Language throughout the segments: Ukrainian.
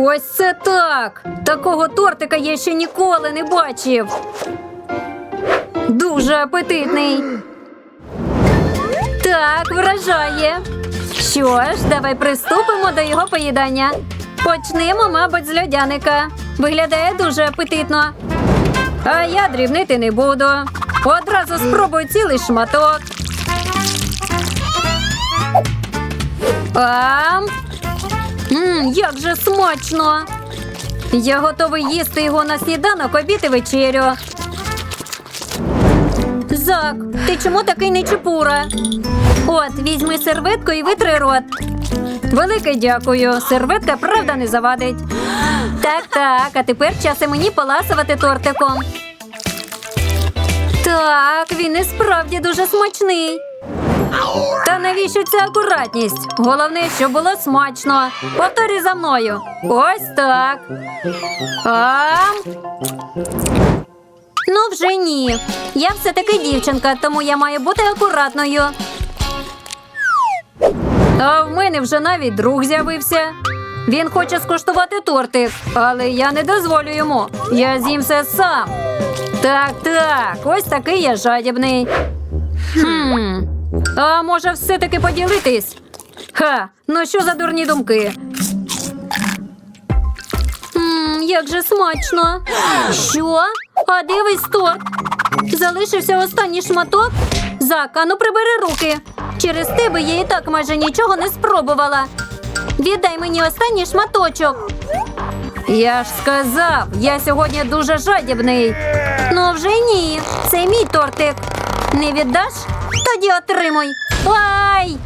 Ось це так. Такого тортика я ще ніколи не бачив. Дуже апетитний. Так, вражає. Що ж, давай приступимо до його поїдання. Почнемо, мабуть, з льодяника. Виглядає дуже апетитно. А я дрібнити не буду. Одразу спробую цілий шматок. Ам! Мм, як же смачно! Я готовий їсти його на сніданок, обід і вечерю. Зак, ти чому такий нечепура? От, візьми серветку і витри рот. Велике дякую. Серветка правда не завадить. Так, так, а тепер час і мені поласувати тортиком. Так, він і справді дуже смачний. Та навіщо ця акуратність? Головне, щоб було смачно. Повторюй за мною. Ось так. Ам. Ну, вже ні. Я все-таки дівчинка, тому я маю бути акуратною. А в мене вже навіть друг з'явився. Він хоче скуштувати тортик, але я не дозволю йому. Я з'їм все сам. Так, так, ось такий я жадібний. Хм. А може все-таки поділитись? Ха, ну що за дурні думки? Мм, як же смачно. Що? А де весь торт? Залишився останній шматок? Зак, ну прибери руки. Через тебе я і так майже нічого не спробувала. Віддай мені останній шматочок. Я ж сказав, я сьогодні дуже жадібний. Ну вже ні, це мій тортик. Не віддаш? Тоді отримуй. Ай!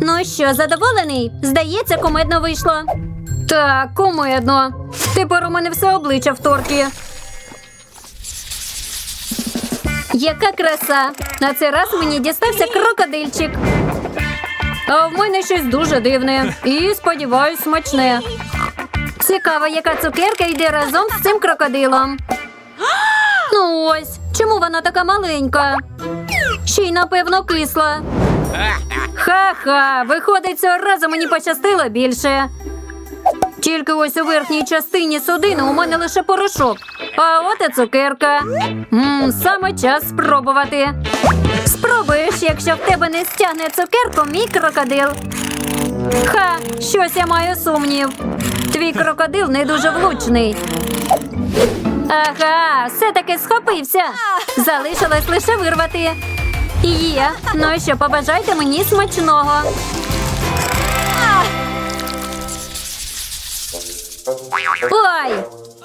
Ну що, задоволений? Здається, кумедно вийшло. Так, кумедно. Тепер у мене все обличчя в торті. Яка краса! На цей раз мені дістався крокодильчик. А в мене щось дуже дивне і, сподіваюсь, смачне. Цікаво, яка цукерка йде разом з цим крокодилом. Ну ось, чому вона така маленька? Ще й, напевно, кисла. Ха-ха, виходить, цього разу мені пощастило більше. Тільки ось у верхній частині судини у мене лише порошок. А от і цукерка. Мм, саме час спробувати. Спробуєш, якщо в тебе не стягне цукерку, мій крокодил. Ха, щось я маю сумнів. Твій крокодил не дуже влучний. Ага, все-таки схопився. Залишилось лише вирвати. Є. Ну що, побажайте мені смачного. Ой,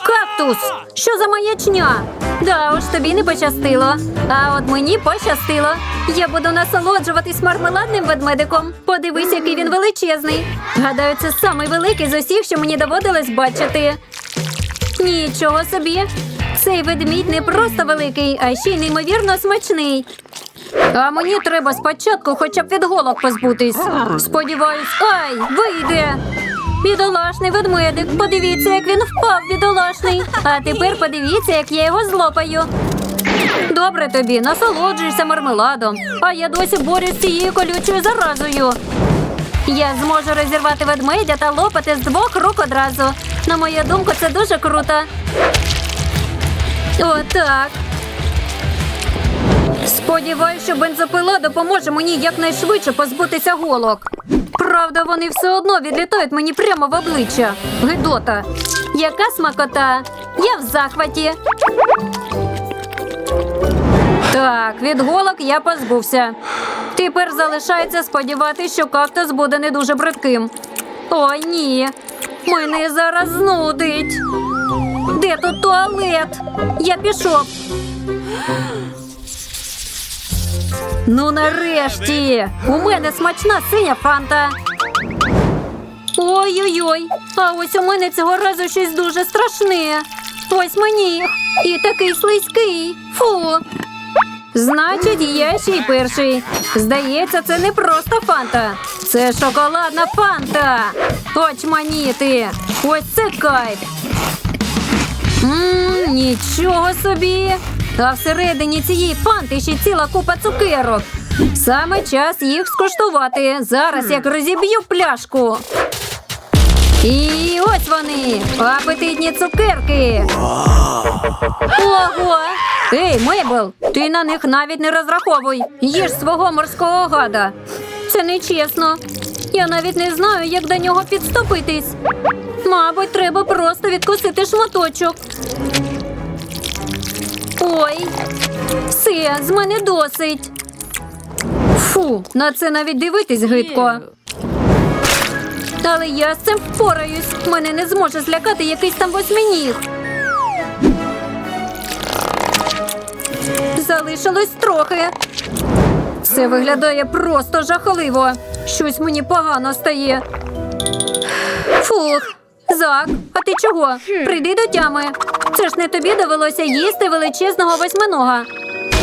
кактус! Що за маячня? Да уж тобі не пощастило. А от мені пощастило. Я буду насолоджуватись мармеладним ведмедиком. Подивись, який він величезний. Гадаю, це самий великий з усіх, що мені доводилось бачити. Нічого собі. Цей ведмідь не просто великий, а ще й неймовірно смачний. А мені треба спочатку хоча б від голок позбутись. Сподіваюсь, ай, вийде. Бідолашний ведмедик. Подивіться, як він впав, бідолашний. А тепер подивіться, як я його злопаю. Добре тобі, насолоджуйся мармеладом. А я досі борюсь з цією колючою заразою. Я зможу розірвати ведмедя та лопати з двох рук одразу. На мою думку, це дуже круто. Отак. Сподіваюсь, що бензопила допоможе мені якнайшвидше позбутися голок. Правда, вони все одно відлітають мені прямо в обличчя. Гидота. Яка смакота? Я в захваті. Так, від голок я позбувся. Тепер залишається сподіватися, що кактус буде не дуже бридким. Ой, ні. Мене зараз знудить. Де тут туалет? Я пішов. Ну, нарешті! У мене смачна синя фанта. Ой-ой-ой, а ось у мене цього разу щось дуже страшне. Ось мені. І такий слизький. Фу. Значить, я ще й перший. Здається, це не просто фанта. Це шоколадна фанта. Очманіти. Ось це кайф. Ммм, нічого собі. А всередині цієї фанти ще ціла купа цукерок. Саме час їх скуштувати. Зараз як розіб'ю пляшку. І ось вони, апетитні цукерки. Ого! Ей, Мейбл, ти на них навіть не розраховуй. Їж свого морського гада. Це нечесно. Я навіть не знаю, як до нього підступитись. Мабуть, треба просто відкусити шматочок. Ой, все, з мене досить. Фу, на це навіть дивитись гидко. Але я з цим впораюсь. Мене не зможе злякати якийсь там восьминіг. Залишилось трохи. Це виглядає просто жахливо. Щось мені погано стає. Фух, Зак, а ти чого? Прийди до тями. Це ж не тобі довелося їсти величезного восьминога.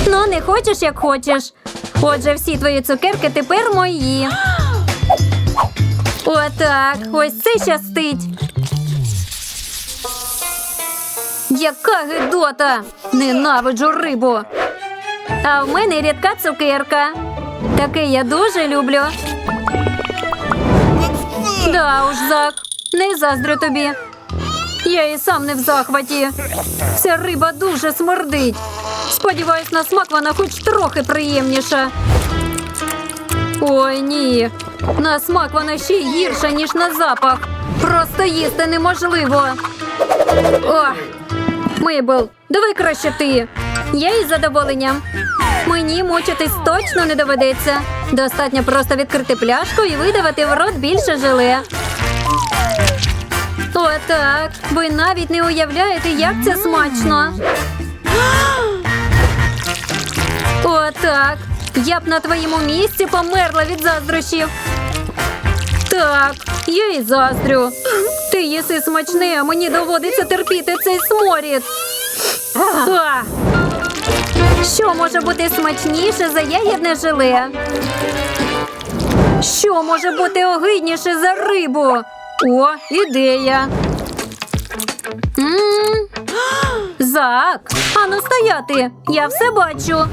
Ну, не хочеш, як хочеш. Отже, всі твої цукерки тепер мої. Отак, ось це щастить. Яка гидота! Ненавиджу рибу. А в мене рідка цукерка. Таке я дуже люблю. Да уж, Зак, не заздрю тобі. Я і сам не в захваті. Ця риба дуже смердить. Сподіваюсь, на смак вона хоч трохи приємніша. Ой, ні. На смак вона ще гірша, ніж на запах. Просто їсти неможливо. Ох, Мейбл, давай краще ти. Я із задоволенням. Мені мучитись точно не доведеться. Достатньо просто відкрити пляшку і видавати в рот більше желе. Отак. Ви навіть не уявляєте, як це смачно. Отак. Я б на твоєму місці померла від заздрощів. Так, я і заздрю. Ти їси смачне, а мені доводиться терпіти цей сморід. Що може бути смачніше за ягідне желе? Що може бути огидніше за рибу? О, ідея. М, Зак, ану стояти. Я все бачу.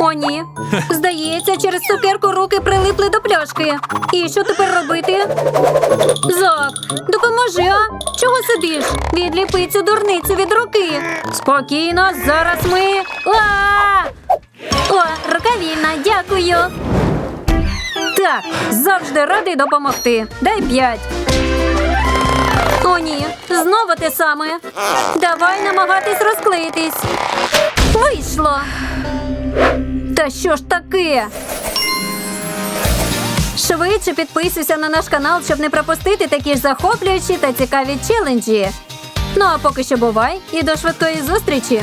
О, ні. Здається, через цукерку руки прилипли до пляшки. І що тепер робити? Зак, допоможи, а? Чого сидиш? Відліпи цю дурницю від руки. Спокійно, зараз ми. А! О, рука вільна, дякую. Так, завжди радий допомогти. Дай п'ять. О, ні, знову те саме. Давай намагатись розклеїтись. Вийшло. Та що ж таке? Швидше підписуйся на наш канал, щоб не пропустити такі ж захоплюючі та цікаві челенджі. Ну а поки що бувай і до швидкої зустрічі!